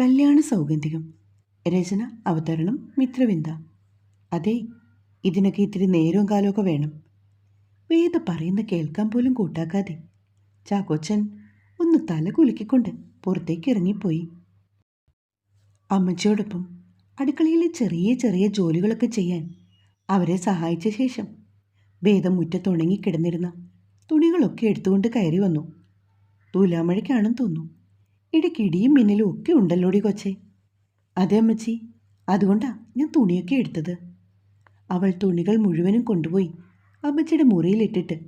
കല്യാണ സൗഗന്ധികം. രചന അവതരണം മിത്രവിന്ദ. അതെ ഇതിനൊക്കെ ഇത്തിരി നേരവും കാലമൊക്കെ വേണം. വേദ പറയുന്ന കേൾക്കാൻ പോലും കൂട്ടാക്കാതെ. ചാക്കോച്ചൻ ഒന്ന് തല കുലുക്കിക്കൊണ്ട് പുറത്തേക്ക് ഇറങ്ങിപ്പോയി. അമ്മച്ചിയോടൊപ്പം അടുക്കളയിലെ ചെറിയ ചെറിയ ജോലികളൊക്കെ ചെയ്യാൻ അവരെ സഹായിച്ച ശേഷം വേദം മുറ്റത്തുണങ്ങി കിടന്നിരുന്ന തുണികളൊക്കെ എടുത്തുകൊണ്ട് കയറി വന്നു. തൂലാമഴയ്ക്കാണെന്ന് തോന്നുന്നു. ഇടയ്ക്ക് ഇടിയും മിന്നലും ഒക്കെ ഉണ്ടല്ലോടി കൊച്ചേ. അതെ അമ്മച്ചി അതുകൊണ്ടാ ഞാൻ തുണിയൊക്കെ എടുത്തത്. അവൾ തുണികൾ മുഴുവനും കൊണ്ടുപോയി അമ്മച്ചിയുടെ മുറിയിലിട്ടിട്ട്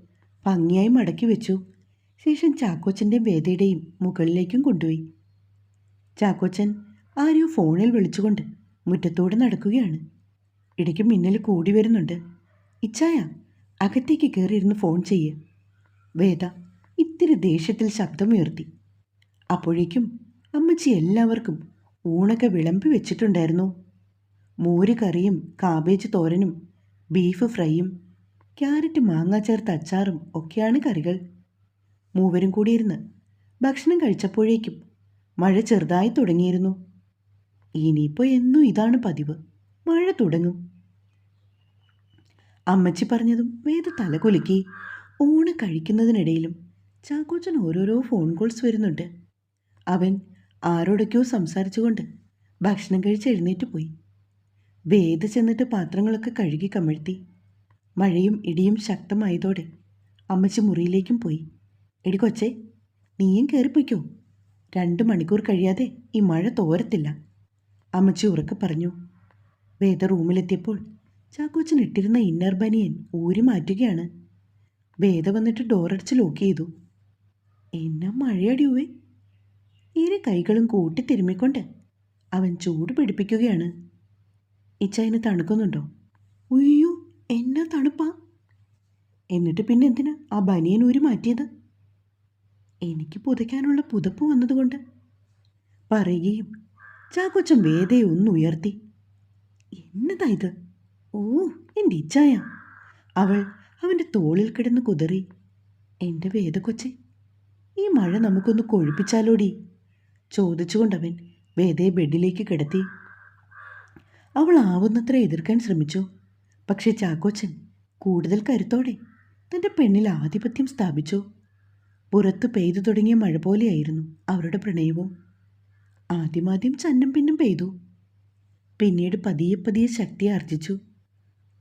ഭംഗിയായി മടക്കി വെച്ചു. ശേഷം ചാക്കോച്ചന്റെയും വേദയുടെയും മുകളിലേക്കും കൊണ്ടുപോയി. ചാക്കോച്ചൻ ആരെയോ ഫോണിൽ വിളിച്ചുകൊണ്ട് മുറ്റത്തോടെ നടക്കുകയാണ്. ഇടയ്ക്ക് മിന്നൽ കൂടി വരുന്നുണ്ട്. ഇച്ചായ അകത്തേക്ക് കയറിയിരുന്ന് ഫോൺ ചെയ്യ്. വേദ ഇത്തിരി ദേഷ്യത്തിൽ ശബ്ദമുയർത്തി. അപ്പോഴേക്കും അമ്മച്ചി എല്ലാവർക്കും ഊണൊക്കെ വിളമ്പി വെച്ചിട്ടുണ്ടായിരുന്നു. മോര് കറിയും കാബേജ് തോരനും ബീഫ് ഫ്രൈയും ക്യാരറ്റ് മാങ്ങ ചേർത്ത് അച്ചാറും ഒക്കെയാണ് കറികൾ. മൂവരും കൂടിയിരുന്ന് ഭക്ഷണം കഴിച്ചപ്പോഴേക്കും മഴ ചെറുതായി തുടങ്ങിയിരുന്നു. ഇനിയിപ്പോൾ എന്നും ഇതാണ് പതിവ്. മഴ തുടങ്ങും. അമ്മച്ചി പറഞ്ഞതും വേദ തലകുലുക്കി. ഊണ് കഴിക്കുന്നതിനിടയിലും ചാക്കോച്ചൻ ഓരോരോ ഫോൺ കോൾസ് വരുന്നുണ്ട്. അവൻ ആരോടൊക്കെയോ സംസാരിച്ചുകൊണ്ട് ഭക്ഷണം കഴിച്ച് എഴുന്നേറ്റ് പോയി. വേദ ചെന്നിട്ട് പാത്രങ്ങളൊക്കെ കഴുകി കമിഴ്ത്തി. മഴയും ഇടിയും ശക്തമായതോടെ അമ്മച്ചി മുറിയിലേക്കും പോയി. എടി കൊച്ചേ നീയും കയറിപ്പോയിക്കോ രണ്ട് മണിക്കൂർ കഴിയാതെ ഈ മഴ തോരത്തില്ല. അമ്മച്ചി ഉറക്കെ പറഞ്ഞു. വേദ റൂമിലെത്തിയപ്പോൾ ചാക്കോച്ചൻ ഇട്ടിരുന്ന ഇന്നർ ബനിയൻ ഊരി മാറ്റുകയാണ്. വേദ വന്നിട്ട് ഡോറടിച്ച് ലോക്ക് ചെയ്തു. എന്നാ മഴയടിയുവേ ഇരു കൈകളും കൂട്ടി തിരുമ്മിക്കൊണ്ട് അവൻ ചൂട് പിടിപ്പിക്കുകയാണ്. ഇച്ചതിന് തണുക്കുന്നുണ്ടോ? ഉയ്യോ എന്നാ തണുപ്പാ? എന്നിട്ട് പിന്നെ എന്തിനാ ആ ബനിയൻ ഊരി മാറ്റിയത്? എനിക്ക് പുതയ്ക്കാനുള്ള പുതപ്പ് വന്നതുകൊണ്ട്. പറയുകയും ചാക്കൊച്ചൻ വേദയെ ഒന്ന് ഉയർത്തി. എന്നതാ ഇത്? ഓ എന്റെ ഇച്ചായ. അവൾ അവന്റെ തോളിൽ കിടന്ന് കുതറി. എന്റെ വേദക്കൊച്ചെ ഈ മഴ നമുക്കൊന്ന് കൊഴുപ്പിച്ചാലോടി. ചോദിച്ചുകൊണ്ടവൻ വേദയെ ബെഡിലേക്ക് കിടത്തി. അവൾ ആവുന്നത്ര എതിർക്കാൻ ശ്രമിച്ചു. പക്ഷേ ചാക്കോച്ചൻ കൂടുതൽ കരുത്തോടെ തന്റെ പെണ്ണിൽ ആധിപത്യം സ്ഥാപിച്ചു. പുറത്ത് പെയ്തു തുടങ്ങിയ മഴ പോലെയായിരുന്നു അവരുടെ പ്രണയവും. ആദ്യമാദ്യം ചന്നം പിന്നും പെയ്തു. പിന്നീട് പതിയെ പതിയെ ശക്തി ആർജിച്ചു.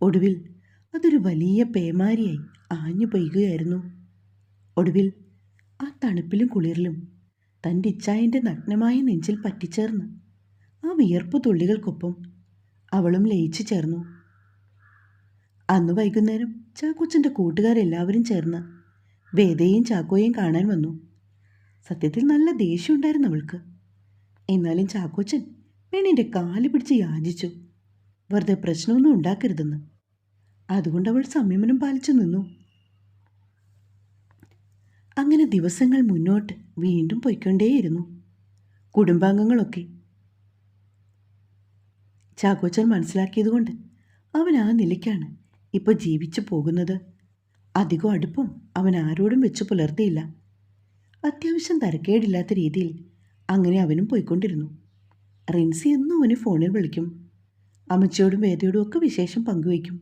ഒടുവിൽ അതൊരു വലിയ പേമാരിയായി ആഞ്ഞു പെയ്യുകയായിരുന്നു. ഒടുവിൽ ആ തണുപ്പിലും കുളിരിലും തന്റെ ഇച്ചായന്റെ നഗ്നമായ നെഞ്ചിൽ പറ്റിച്ചേർന്ന്. ആ വിയർപ്പ് തുള്ളികൾക്കൊപ്പം അവളും ലയിച്ചു ചേർന്നു. അന്ന് വൈകുന്നേരം ചാക്കോച്ചന്റെ കൂട്ടുകാരെല്ലാവരും ചേർന്ന് വേദയും ചാക്കോയും കാണാൻ വന്നു. സത്യത്തിൽ നല്ല ദേഷ്യമുണ്ടായിരുന്നു അവൾക്ക്. എന്നാലും ചാക്കോച്ചൻ പെണ്ണിന്റെ കാൽ പിടിച്ച് യാചിച്ചു. വെറുതെ പ്രശ്നമൊന്നും ഉണ്ടാക്കരുതെന്ന്. അതുകൊണ്ട് അവൾ സംയമനം പാലിച്ചു നിന്നു. അങ്ങനെ ദിവസങ്ങൾ മുന്നോട്ട് വീണ്ടും പൊയ്ക്കൊണ്ടേയിരുന്നു. കുടുംബാംഗങ്ങളൊക്കെ. ചാക്കോച്ചൻ മനസ്സിലാക്കിയതുകൊണ്ട് അവൻ ആ നിലയ്ക്കാണ് ഇപ്പോൾ ജീവിച്ചു പോകുന്നത്. അധികം അടുപ്പം അവൻ ആരോടും വെച്ച് പുലർത്തിയില്ല. അത്യാവശ്യം തരക്കേടില്ലാത്ത രീതിയിൽ അങ്ങനെ അവനും പോയിക്കൊണ്ടിരുന്നു. റിൻസി എന്നും അവനെ ഫോണിൽ വിളിക്കും. അമ്മച്ചയോടും വേദയോടും ഒക്കെ വിശേഷം പങ്കുവയ്ക്കും.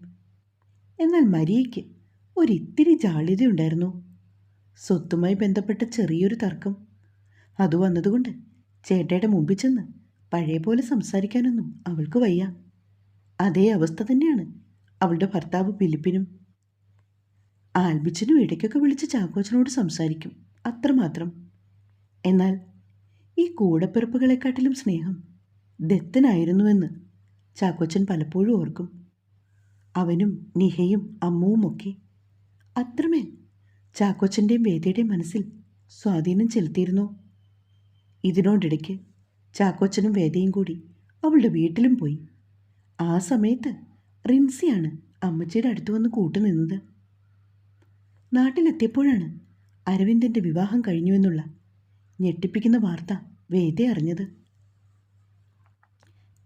എന്നാൽ മരിയയ്ക്ക് ഒരിത്തിരി ജാള്യതയുണ്ടായിരുന്നു. സ്വത്തുമായി ബന്ധപ്പെട്ട ചെറിയൊരു തർക്കം. അത് വന്നതുകൊണ്ട് ചേട്ടയുടെ മുമ്പിൽ ചെന്ന് പഴയ പോലെ സംസാരിക്കാനൊന്നും അവൾക്ക് വയ്യ. അതേ അവസ്ഥ തന്നെയാണ് അവളുടെ ഭർത്താവ് ഫിലിപ്പിനും. ആൽബിച്ചിനും ഇടയ്ക്കൊക്കെ വിളിച്ച് ചാക്കോച്ചനോട് സംസാരിക്കും അത്രമാത്രം. എന്നാൽ ഈ കൂടപ്പിറപ്പുകളെക്കാട്ടിലും സ്നേഹം ദത്തനായിരുന്നുവെന്ന് ചാക്കോച്ചൻ പലപ്പോഴും ഓർക്കും. അവനും നിഹയും അമ്മുവുമൊക്കെ അത്രമേൽ ചാക്കോച്ചന്റെയും വേദിയുടെയും മനസ്സിൽ സ്വാധീനം ചെലുത്തിയിരുന്നു. ഇതിനോടിടയ്ക്ക് ചാക്കോച്ചനും വേദയും കൂടി അവളുടെ വീട്ടിലും പോയി. ആ സമയത്ത് റിൻസിയാണ് അമ്മച്ചിയുടെ അടുത്ത് വന്ന് കൂട്ടുനിന്നത് നാട്ടിലെത്തിയപ്പോഴാണ് അരവിന്ദന്റെ വിവാഹം കഴിഞ്ഞുവെന്നുള്ള ഞെട്ടിപ്പിക്കുന്ന വാർത്ത വേദ അറിഞ്ഞത്.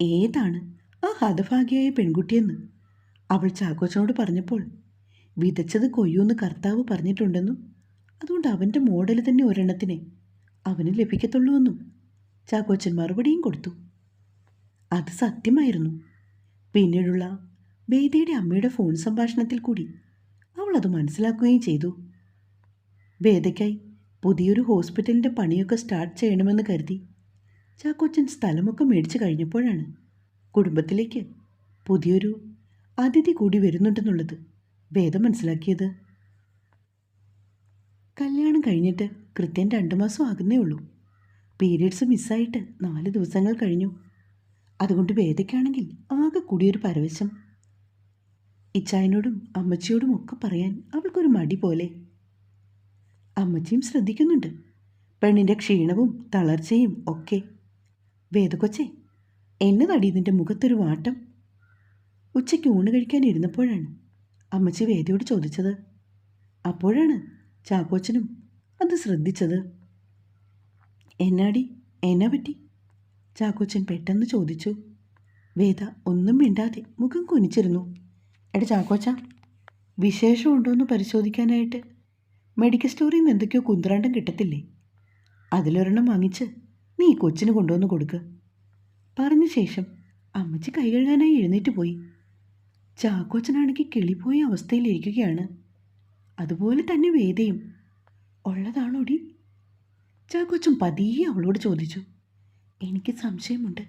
ഏതാണ് ആ ഹതഭാഗ്യയായ പെൺകുട്ടിയെന്ന് അവൾ ചാക്കോച്ചനോട് പറഞ്ഞപ്പോൾ വിതച്ചത് കൊയ്യൂന്ന് കർത്താവ് പറഞ്ഞിട്ടുണ്ടെന്നും അതുകൊണ്ട് അവന്റെ മോഡൽ തന്നെ ഒരെണ്ണത്തിനെ അവന് ലഭിക്കത്തുള്ളൂവെന്നും ചാക്കോച്ചൻ മറുപടിയും കൊടുത്തു. അത് സത്യമായിരുന്നു. പിന്നീടുള്ള വേദിയുടെ അമ്മയുടെ ഫോൺ സംഭാഷണത്തിൽ കൂടി അവൾ അത് മനസ്സിലാക്കുകയും ചെയ്തു. വേദയ്ക്കായി പുതിയൊരു ഹോസ്പിറ്റലിന്റെ പണിയൊക്കെ സ്റ്റാർട്ട് ചെയ്യണമെന്ന് കരുതി ചാക്കോച്ചൻ സ്ഥലമൊക്കെ മേടിച്ചു കഴിഞ്ഞപ്പോഴാണ് കുടുംബത്തിലേക്ക് പുതിയൊരു അതിഥി കൂടി വരുന്നുണ്ടെന്നുള്ളത് വേദ മനസ്സിലാക്കിയത്? കല്യാണം കഴിഞ്ഞിട്ട് കൃത്യം രണ്ട് മാസം ആകുന്നേ ഉള്ളൂ. പീരീഡ്സ് മിസ്സായിട്ട് നാല് ദിവസങ്ങൾ കഴിഞ്ഞു. അതുകൊണ്ട് വേദയ്ക്കാണെങ്കിൽ ആകെ കൂടിയൊരു പരവശം. ഇച്ചായനോടും അമ്മച്ചിയോടും ഒക്കെ പറയാൻ അവൾക്കൊരു മടി പോലെ. അമ്മച്ചിയും ശ്രദ്ധിക്കുന്നുണ്ട്. പെണ്ണിന്റെ ക്ഷീണവും തളർച്ചയും ഒക്കെ. വേദക്കൊച്ചേ എന്നതടി ഇതിന്റെ മുഖത്തൊരു വാട്ടം. ഉച്ചയ്ക്ക് ഊണ് കഴിക്കാൻ ഇരുന്നപ്പോഴാണ് അമ്മച്ചി വേദിയോട് ചോദിച്ചത്. അപ്പോഴാണ് ചാക്കോച്ചനും അത് ശ്രദ്ധിച്ചത്. എന്നാടി എന്നെ പറ്റി? ചാക്കോച്ചൻ പെട്ടെന്ന് ചോദിച്ചു. വേദ ഒന്നും മിണ്ടാതെ മുഖം കുനിച്ചിരുന്നു. എടാ ചാക്കോച്ച വിശേഷമുണ്ടോയെന്ന് പരിശോധിക്കാനായിട്ട്? മെഡിക്കൽ സ്റ്റോറിൽ നിന്ന് എന്തൊക്കെയോ കുന്ത്രാണ്ടം കിട്ടത്തില്ലേ? അതിലൊരെണ്ണം വാങ്ങിച്ച് നീ കൊച്ചിന് കൊണ്ടുവന്ന് കൊടുക്ക്. പറഞ്ഞ ശേഷം അമ്മച്ചി കൈ കഴുകാനായി എഴുന്നേറ്റ് പോയി. ചാക്കോച്ചനാണെങ്കിൽ കിളിപോയ അവസ്ഥയിലിരിക്കുകയാണ്. അതുപോലെ തന്നെ വേദയും. ഉള്ളതാണോടി? ചാക്കോച്ചൻ പതിയെ അവളോട് ചോദിച്ചു. എനിക്ക് സംശയമുണ്ട്.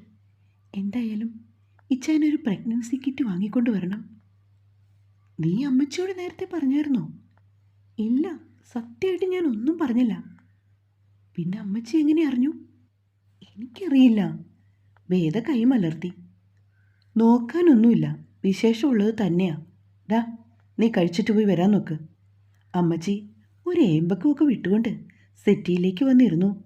എന്തായാലും ഇച്ചാനൊരു പ്രഗ്നൻസി കിറ്റ് വാങ്ങിക്കൊണ്ട് വരണം. നീ അമ്മച്ചിയോട് നേരത്തെ പറഞ്ഞായിരുന്നോ? ഇല്ല സത്യമായിട്ട് ഞാൻ ഒന്നും പറഞ്ഞില്ല. പിന്നെ അമ്മച്ചി എങ്ങനെ അറിഞ്ഞു? എനിക്കറിയില്ല. വേദ കൈമലർത്തി. നോക്കാനൊന്നുമില്ല. വിശേഷമുള്ളത് തന്നെയാ. ഡാ നീ കഴിച്ചിട്ട് പോയി വരാൻ നോക്ക്. അമ്മച്ചി ഒരു ഏമ്പക്കുമൊക്കെ വിട്ടുകൊണ്ട് സെറ്റിയിലേക്ക് വന്നിരുന്നു.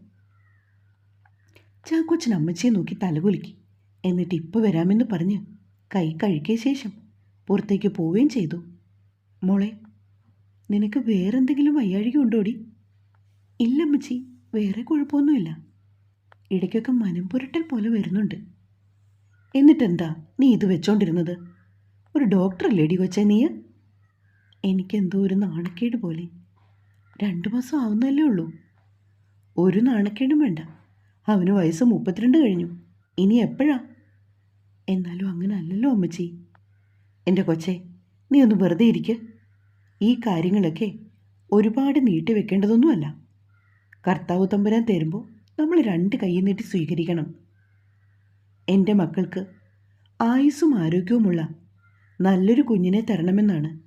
ചാക്കോച്ചൻ അമ്മച്ചിയെ നോക്കി തലകുലുക്കി. എന്നിട്ട് ഇപ്പോൾ വരാമെന്ന് പറഞ്ഞ് കൈ കഴുകിയ ശേഷം പുറത്തേക്ക് പോവുകയും ചെയ്തു. മോളെ നിനക്ക് വേറെന്തെങ്കിലും വയ്യാഴിക ഉണ്ടോടി? ഇല്ലമ്മച്ചി വേറെ കുഴപ്പമൊന്നുമില്ല. ഇടയ്ക്കൊക്കെ മനം പുരട്ടൽ പോലെ വരുന്നുണ്ട്. എന്നിട്ടെന്താ നീ ഇത് വെച്ചോണ്ടിരുന്നത്? ഒരു ഡോക്ടറല്ലേടി കൊച്ചേ നീ? എനിക്കെന്തോ ഒരു നാണക്കേട് പോലെ. രണ്ടു മാസം ആവുന്നല്ലേ ഉള്ളൂ. ഒരു നാണക്കേടും വേണ്ട. അവന് വയസ്സ് മുപ്പത്തിരണ്ട് കഴിഞ്ഞു. ഇനി എപ്പോഴാ? എന്നാലും അങ്ങനെ അല്ലല്ലോ അമ്മച്ചി. എന്റെ കൊച്ചെ നീ ഒന്ന് വെറുതെ ഇരിക്ക. ഈ കാര്യങ്ങളൊക്കെ ഒരുപാട് നീട്ടി വെക്കേണ്ടതൊന്നുമല്ല. കർത്താവ് തമ്പുരാൻ തരുമ്പോൾ നമ്മൾ രണ്ട് കൈ നീട്ടി സ്വീകരിക്കണം. എന്റെ മക്കൾക്ക് ആയുസ്സും ആരോഗ്യവുമുള്ള നല്ലൊരു കുഞ്ഞിനെ തരണമെന്നാണ്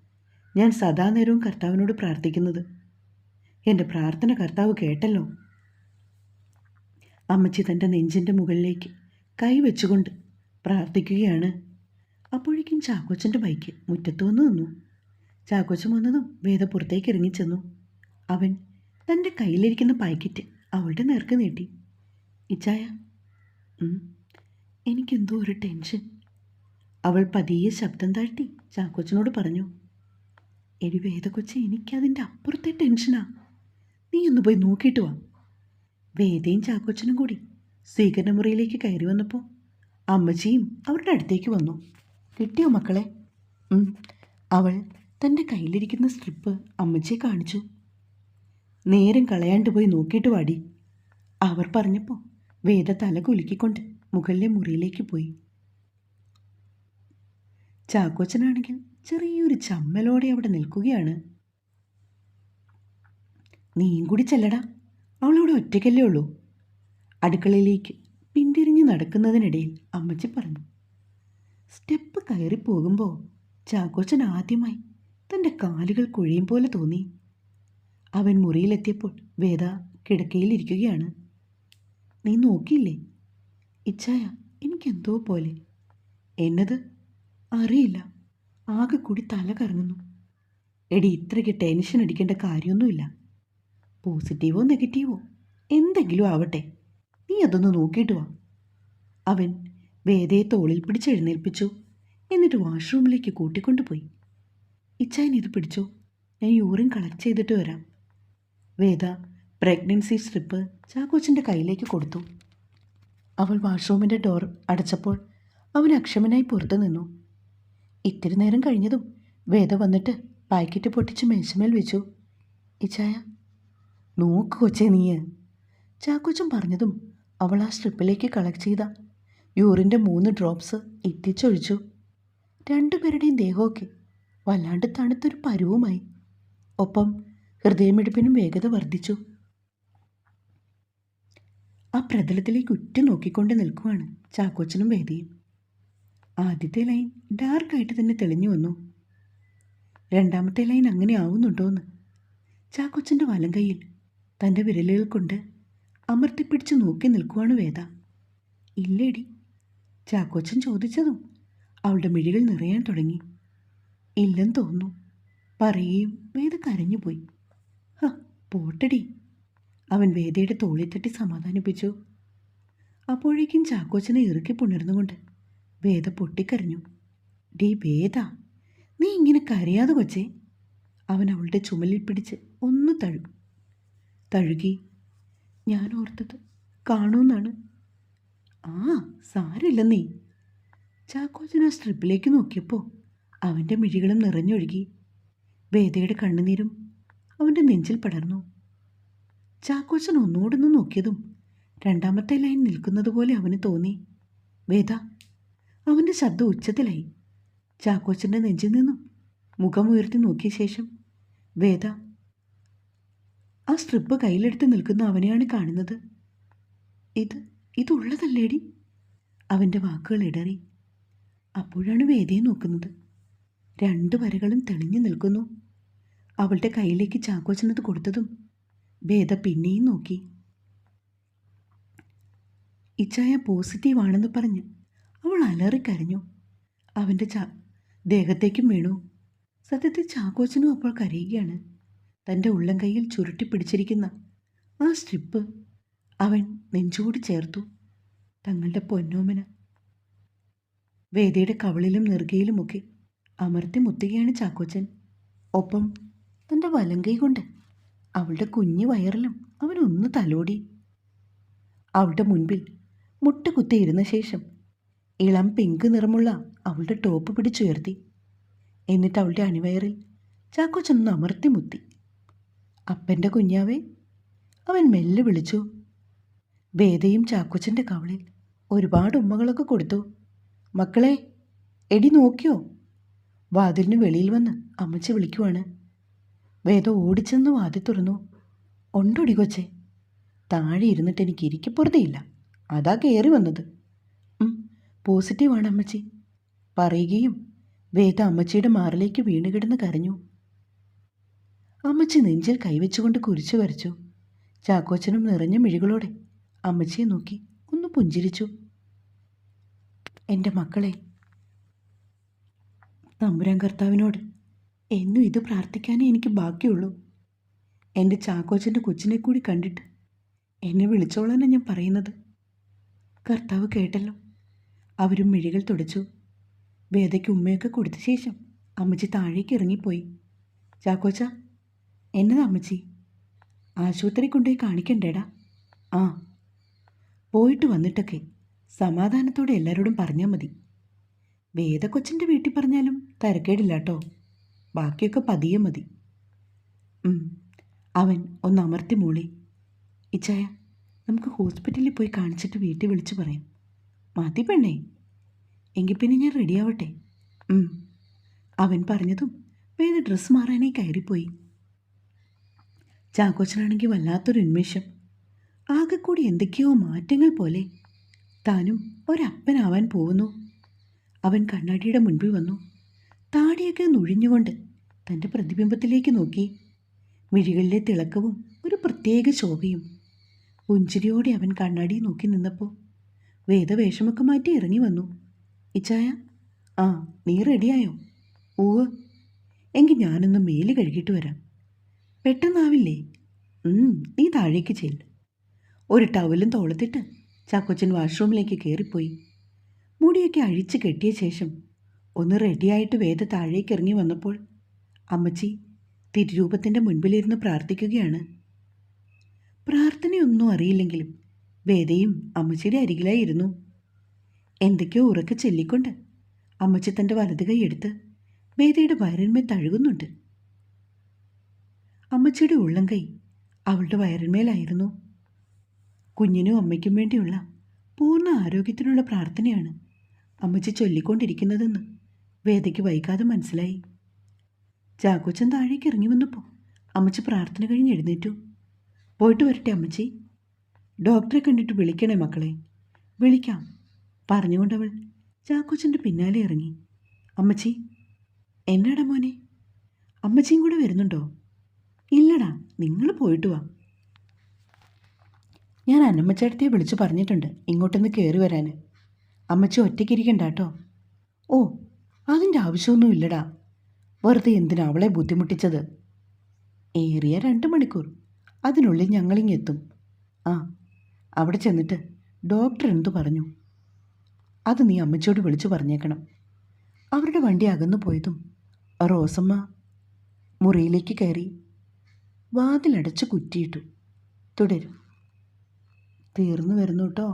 ഞാൻ സദാ നേരവും കർത്താവിനോട് പ്രാർത്ഥിക്കുന്നത്. എന്റെ പ്രാർത്ഥന കർത്താവ് കേട്ടല്ലോ. അമ്മച്ചി തന്റെ നെഞ്ചിന്റെ മുകളിലേക്ക് കൈ വെച്ചുകൊണ്ട് പ്രാർത്ഥിക്കുകയാണ്. അപ്പോഴേക്കും ചാക്കോച്ചന്റെ ബൈക്ക് മുറ്റത്ത് വന്നു നിന്നു. ചാക്കോച്ചൻ വന്നതും വേദ പുറത്തേക്ക് ഇറങ്ങിച്ചെന്നു അവൻ തന്റെ കയ്യിലിരിക്കുന്ന പാക്കറ്റ് അവളുടെ നേർക്ക് നീട്ടി. ഇച്ചായ എനിക്കെന്തോ ഒരു ടെൻഷൻ. അവൾ പതിയെ ശബ്ദം താഴ്ത്തി ചാക്കോച്ചനോട് പറഞ്ഞു എടി വേദക്കൊച്ചെ എനിക്കതിന്റെ അപ്പുറത്തെ ടെൻഷനാ. നീ ഒന്ന് പോയി നോക്കിയിട്ട് വാ. വേദയും ചാക്കോച്ചനും കൂടി സ്വീകരണ മുറിയിലേക്ക് കയറി വന്നപ്പോൾ അമ്മച്ചിയും അവരുടെ അടുത്തേക്ക് വന്നു. കിട്ടിയോ മക്കളെ? അവൾ തന്റെ കയ്യിലിരിക്കുന്ന സ്ട്രിപ്പ് അമ്മച്ചിയെ കാണിച്ചു. നേരം കളയാണ്ട് പോയി നോക്കിയിട്ട് വാടി. അവർ പറഞ്ഞപ്പോൾ വേദ തല കുലുക്കിക്കൊണ്ട് മുകളിലെ മുറിയിലേക്ക് പോയി. ചാക്കോച്ചനാണെങ്കിൽ ചെറിയൊരു ചമ്മലോടെ അവിടെ നിൽക്കുകയാണ്. നീയും കൂടി ചെല്ലടാ. അവളവിടെ ഒറ്റയ്ക്കല്ലേ ഉള്ളൂ. അടുക്കളയിലേക്ക് പിന്തിരിഞ്ഞ് നടക്കുന്നതിനിടയിൽ അമ്മച്ചി പറഞ്ഞു. സ്റ്റെപ്പ് കയറി പോകുമ്പോൾ ചാക്കോച്ചൻ ആദ്യമായി തന്റെ കാലുകൾ കുഴിയും പോലെ തോന്നി. അവൻ മുറിയിലെത്തിയപ്പോൾ വേദ കിടക്കയിലിരിക്കുകയാണ് നീ നോക്കിയില്ലേ? ഇച്ഛായ എനിക്കെന്തോ പോലെ. എന്നത് അറിയില്ല. ആകെ കൂടി തല കറങ്ങുന്നു. എടി ഇത്രയ്ക്ക് ടെൻഷൻ അടിക്കേണ്ട കാര്യമൊന്നുമില്ല. പോസിറ്റീവോ നെഗറ്റീവോ? എന്തെങ്കിലും ആവട്ടെ. നീ അതൊന്ന് നോക്കിയിട്ട് വാ. അവൻ വേദയെ തോളിൽ പിടിച്ചെഴുന്നേൽപ്പിച്ചു എന്നിട്ട് വാഷ്റൂമിലേക്ക് കൂട്ടിക്കൊണ്ടുപോയി. ഇച്ചായൻ ഇത് പിടിച്ചോ. ഞാൻ യൂറിൻ കളക്ട് ചെയ്തിട്ട് വരാം. വേദ പ്രഗ്നൻസി സ്ട്രിപ്പ് ചാക്കോച്ചന്റെ കയ്യിലേക്ക് കൊടുത്തു. അവൾ വാഷ്റൂമിന്റെ ഡോർ അടച്ചപ്പോൾ അവൻ അക്ഷമനായി പുറത്തു നിന്നു. ഇത്തിരി നേരം കഴിഞ്ഞതും വേദ വന്നിട്ട് പാക്കറ്റ് പൊട്ടിച്ച് മേശമേൽ വെച്ചു. ഇച്ചായ നോക്ക് കൊച്ചേ നീ ചാക്കോച്ചൻ പറഞ്ഞതും അവൾ ആ സ്ട്രിപ്പിലേക്ക് കളക്ട് ചെയ്ത യൂറിന്റെ മൂന്ന് ഡ്രോപ്സ് ഇറ്റിച്ചൊഴിച്ചു. രണ്ടുപേരുടെയും ദേഹമൊക്കെ വല്ലാണ്ട് തണുത്തൊരു പരുവുമായി. ഒപ്പം ഹൃദയമിടിപ്പിനും വേഗത വർദ്ധിച്ചു. ആ പ്രതലത്തിലേക്ക് ഉറ്റു നോക്കിക്കൊണ്ട് നിൽക്കുവാണ് ചാക്കോച്ചനും വേദിയും. ആദ്യത്തെ ലൈൻ ഡാർക്കായിട്ട് തന്നെ തെളിഞ്ഞു വന്നു. രണ്ടാമത്തെ ലൈൻ അങ്ങനെ ആവുന്നുണ്ടോയെന്ന് ചാക്കൊച്ചന്റെ വലം കൈയിൽ തന്റെ വിരലുകൾ കൊണ്ട് അമർത്തിപ്പിടിച്ച് നോക്കി നിൽക്കുവാണ് വേദ. ഇല്ലേടി ചാക്കോച്ചൻ ചോദിച്ചതും അവളുടെ മിഴികൾ നിറയാൻ തുടങ്ങി. ഇല്ലെന്ന് തോന്നുന്നു. പറയുകയും വേദ കരഞ്ഞുപോയി ഹ പോട്ടടി. അവൻ വേദയുടെ തോളിൽ തട്ടി സമാധാനിപ്പിച്ചു. അപ്പോഴേക്കും ചാക്കോച്ചനെ ഇറുക്കി പുണർന്നുകൊണ്ട് വേദ പൊട്ടിക്കരഞ്ഞു. ഡീ വേദ നീ ഇങ്ങനെ കരയാതെ കൊച്ചേ അവൻ അവളുടെ ചുമലിൽ പിടിച്ച് ഒന്ന് തഴു. തഴുകി ഞാൻ ഓർത്തത് കാണൂന്നാണ്. ആ സാരില്ല നീ. ചാക്കോച്ചൻ ആ സ്ട്രിപ്പിലേക്ക് നോക്കിയപ്പോൾ അവന്റെ മിഴികളും നിറഞ്ഞൊഴുകി. വേദയുടെ കണ്ണുനീരും അവന്റെ നെഞ്ചിൽ പടർന്നു. ചാക്കോച്ചൻ ഒന്നുകൂടൊന്ന് നോക്കിയതും രണ്ടാമത്തെ ലൈൻ നിൽക്കുന്നത് പോലെ അവന് തോന്നി. വേദ അവന്റെ ശബ്ദം ഉച്ചത്തിലായി. ചാക്കോച്ചന്റെ നെഞ്ചിൽ നിന്നും മുഖമുയർത്തി നോക്കിയ ശേഷം വേദ ആ സ്ട്രിപ്പ് കയ്യിലെടുത്ത് നിൽക്കുന്ന അവനെയാണ് കാണുന്നത്. ഇത് ഇതുള്ളതല്ലേടി? അവന്റെ വാക്കുകൾ ഇടറി. അപ്പോഴാണ് വേദയെ നോക്കുന്നത്. രണ്ട് വരകളും തെളിഞ്ഞു നിൽക്കുന്നു. അവളുടെ കയ്യിലേക്ക് ചാക്കോച്ചനത് കൊടുത്തതും വേദ പിന്നെയും നോക്കി. ഇച്ചായ പോസിറ്റീവ് ആണെന്ന് പറഞ്ഞ് അവൾ അലറിക്കരഞ്ഞു. അവന്റെ ചാ ദേഹത്തേക്കും വീണു. സത്യത്തിൽ ചാക്കോച്ചനും അപ്പോൾ കരയുകയാണ്. തന്റെ ഉള്ളം കൈയിൽ ചുരുട്ടി പിടിച്ചിരിക്കുന്ന ആ സ്ട്രിപ്പ് അവൻ നെഞ്ചുകൂടി ചേർത്തു. തങ്ങളുടെ പൊന്നോമന. വേദിയുടെ കവളിലും നെറുകയിലുമൊക്കെ അമർത്തി മുത്തുകയാണ് ചാക്കോച്ചൻ. ഒപ്പം തന്റെ വലങ്കൈ കൊണ്ട് അവളുടെ കുഞ്ഞു വയറിലും അവനൊന്ന് തലോടി. അവളുടെ മുൻപിൽ മുട്ടുകുത്തിയിരുന്ന ശേഷം ഇളം പിങ്ക് നിറമുള്ള അവളുടെ ടോപ്പ് പിടിച്ചുയർത്തി എന്നിട്ട് അവളുടെ അണിവയറിൽ ചാക്കോച്ചൊന്ന് അമർത്തി മുത്തി. അപ്പന്റെ കുഞ്ഞാവേ അവൻ മെല്ലെ വിളിച്ചു. വേദയും ചാക്കോച്ചന്റെ കവളിൽ ഒരുപാട് ഉമ്മകളൊക്കെ കൊടുത്തു. മക്കളെ എടി നോക്കിയോ? വാതിലിന് വെളിയിൽ വന്ന് അമ്മച്ചി വിളിക്കുവാണ്. വേദ ഓടിച്ചെന്ന് വാതി തുറന്നു. ഉണ്ടൊടി കൊച്ചേ? താഴെ ഇരുന്നിട്ട് എനിക്ക് ഇരിക്കപ്പുറതേയില്ല അതാ കയറി വന്നത്. പോസിറ്റീവാണ് അമ്മച്ചി. പറയുകയും വേദ അമ്മച്ചിയുടെ മാറിലേക്ക് വീണുകിടന്ന് കരഞ്ഞു. അമ്മച്ചി നെഞ്ചിൽ കൈവച്ചുകൊണ്ട് കുരിച്ചു വരച്ചു. ചാക്കോച്ചനും നിറഞ്ഞ മിഴികളോടെ അമ്മച്ചിയെ നോക്കി ഒന്ന് പുഞ്ചിരിച്ചു. എന്റെ മക്കളെ തമ്പുരാൻ കർത്താവിനോട് എന്നും ഇത് പ്രാർത്ഥിക്കാനേ എനിക്ക് ബാക്കിയുള്ളൂ എന്റെ ചാക്കോച്ചന്റെ കൊച്ചിനെ കൂടി കണ്ടിട്ട് എന്നെ വിളിച്ചോളാനാണ് ഞാൻ പറയുന്നത്. കർത്താവ് കേട്ടല്ലോ. അവരും മിഴികൾ തുടച്ചു. വേദയ്ക്ക് ഉമ്മയൊക്കെ കൊടുത്ത ശേഷം അമ്മച്ചി താഴേക്ക് ഇറങ്ങിപ്പോയി. ചാക്കോച്ച എന്നതാ അമ്മച്ചി? ആശുപത്രി കൊണ്ടുപോയി കാണിക്കണ്ടേടാ. ആ. പോയിട്ട് വന്നിട്ടൊക്കെ സമാധാനത്തോടെ എല്ലാവരോടും പറഞ്ഞാൽ മതി. വേദ കൊച്ചിന്റെ വീട്ടിൽ പറഞ്ഞാലും തരക്കേടില്ല കേട്ടോ ബാക്കിയൊക്കെ പതിയെ മതി. അവൻ ഒന്ന് അമർത്തി മൂളി. ഇച്ചായ നമുക്ക് ഹോസ്പിറ്റലിൽ പോയി കാണിച്ചിട്ട് വീട്ടിൽ വിളിച്ചു പറയാം. മതി പെണ്ണേ എങ്കിൽ പിന്നെ ഞാൻ റെഡിയാവട്ടെ അവൻ പറഞ്ഞതും വേദ ഡ്രസ്സ് മാറാനായി കയറിപ്പോയി. ചാക്കോച്ചനാണെങ്കിൽ വല്ലാത്തൊരു ഉന്മേഷം. ആകെ കൂടി എന്തൊക്കെയോ മാറ്റങ്ങൾ പോലെ താനും ഒരപ്പനാവാൻ പോകുന്നു. അവൻ കണ്ണാടിയുടെ മുൻപിൽ വന്നു. താടിയൊക്കെ നുഴിഞ്ഞുകൊണ്ട് തന്റെ പ്രതിബിംബത്തിലേക്ക് നോക്കി. മിഴികളിലെ തിളക്കവും ഒരു പ്രത്യേക ശോഭയും. പുഞ്ചിരിയോടെ അവൻ കണ്ണാടി നോക്കി നിന്നപ്പോൾ വേദവേഷമൊക്കെ മാറ്റി ഇറങ്ങി വന്നു. ഇച്ചായ ആ നീ റെഡിയായോ? ഊവ്. എങ്കിൽ ഞാനൊന്ന് മേൽ കഴുകിയിട്ട് വരാം. പെട്ടെന്നാവില്ലേ? നീ താഴേക്ക് ചെല്ല്. ഒരു ടവലും തോളത്തിട്ട് ചാക്കോച്ചൻ വാഷ്റൂമിലേക്ക് കയറിപ്പോയി മുടിയൊക്കെ അഴിച്ച് കെട്ടിയ ശേഷം ഒന്ന് റെഡിയായിട്ട് വേദ താഴേക്ക് ഇറങ്ങി വന്നപ്പോൾ അമ്മച്ചി തിരുരൂപത്തിന്റെ മുൻപിലിരുന്ന് പ്രാർത്ഥിക്കുകയാണ്. പ്രാർത്ഥനയൊന്നും അറിയില്ലെങ്കിലും വേദയും അമ്മച്ചിയുടെ അരികിലായിരുന്നു. എന്തൊക്കെയോ ഉറക്കെ ചൊല്ലിക്കൊണ്ട് അമ്മച്ചി തന്റെ വലത് കൈ എടുത്ത് വേദയുടെ വയറിന്മേൽ തഴുകുന്നുണ്ട്. അമ്മച്ചിയുടെ ഉള്ളം കൈ അവളുടെ വയറിന്മേലായിരുന്നു. കുഞ്ഞിനും അമ്മയ്ക്കും വേണ്ടിയുള്ള പൂർണ ആരോഗ്യത്തിനുള്ള പ്രാർത്ഥനയാണ് അമ്മച്ചി ചൊല്ലിക്കൊണ്ടിരിക്കുന്നതെന്ന് വേദയ്ക്ക് വൈകാതെ മനസ്സിലായി. ചാക്കോച്ചൻ താഴേക്ക് ഇറങ്ങി വന്നപ്പോൾ അമ്മച്ചി പ്രാർത്ഥന കഴിഞ്ഞ് എഴുന്നേറ്റു. പോയിട്ട് വരട്ടെ അമ്മച്ചി. ഡോക്ടറെ കണ്ടിട്ട് വിളിക്കണേ മക്കളെ. വിളിക്കാം. പറഞ്ഞുകൊണ്ടവൾ ചാക്കോച്ചന്റെ പിന്നാലെ ഇറങ്ങി. അമ്മച്ചി എന്നാടാ മോനെ? അമ്മച്ചിയും കൂടെ വരുന്നുണ്ടോ? ഇല്ലടാ നിങ്ങൾ പോയിട്ട് വാ. ഞാൻ അന്നമ്മച്ചേട്ടത്തിയെ വിളിച്ചു പറഞ്ഞിട്ടുണ്ട് ഇങ്ങോട്ടൊന്ന് കയറി വരാൻ അമ്മച്ചി ഒറ്റയ്ക്കിരിക്കണ്ട കേട്ടോ ഓ അതിന്റെ ആവശ്യമൊന്നും ഇല്ലടാ. വെറുതെ എന്തിനാ അവളെ ബുദ്ധിമുട്ടിച്ചത്? ഏറിയ രണ്ട് മണിക്കൂർ. അതിനുള്ളിൽ ഞങ്ങളിങ്ങെത്തും ആ അവിടെ ചെന്നിട്ട് ഡോക്ടർ എന്തു പറഞ്ഞു? അത് നീ അമ്മച്ചോട് വിളിച്ചു പറഞ്ഞേക്കണം. അവരുടെ വണ്ടി അകന്നു പോയതും റോസമ്മ മുറിയിലേക്ക് കയറി വാതിലടച്ച് കുറ്റിയിട്ടു. തുടരും. തീർന്നു വരുന്നു കേട്ടോ